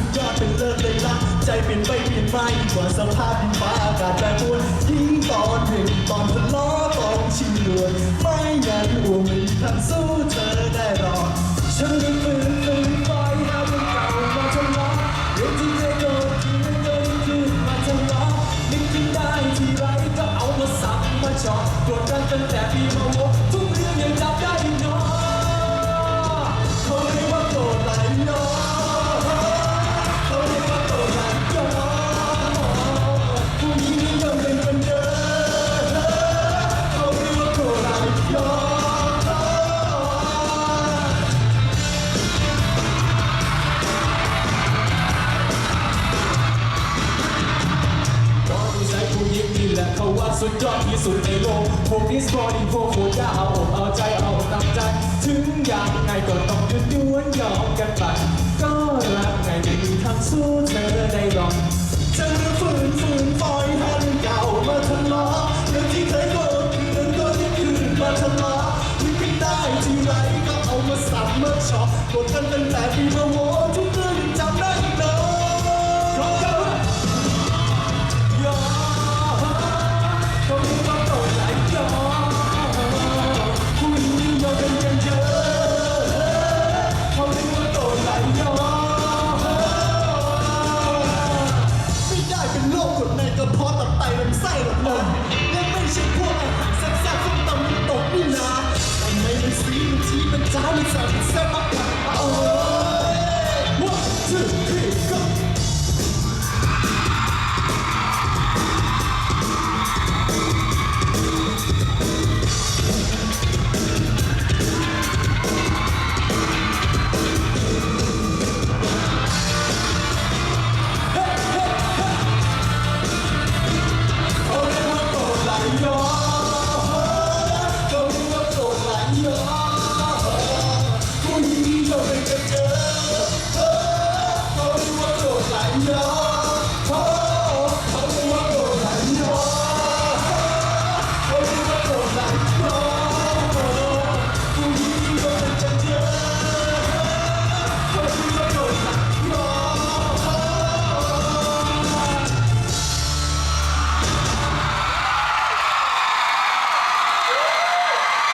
ุดยอดเป็นเลิศเลยละใจเปลี่ยนไปเปลี่ยนมายิ่งกว่าสภาพดินฟ้าอากาศแปรปรวนยิ่งตอนหนึ่งตอนทะเลาะตอนชิงรวนไม่อยากอ้วไม่ทางสู้เธอได้หรอกฉันรู้ สุดยอดที่สุดในโลกพวกนี้สปอร์ติ้งพวกโคจะเอาอกเอาใจเอาตามใจ ถึงอย่างไงก็ต้องยืนยวนยอมกันไป ก็รักไงไม่มีทางสู้เธอได้หรอกฉันจะฝืนฝืนปล่อยให้เรื่องเก่ามาทะเลาะเรื่องที่เคยโกรธเรื่องก็ที่คืนมาทะเลาะนึกขึ้นได้ที่ไรก็เอามาสับมาเฉาะโกรธกันตั้งแต่ปีมา 一二三，四，五。六，七，八，九，十。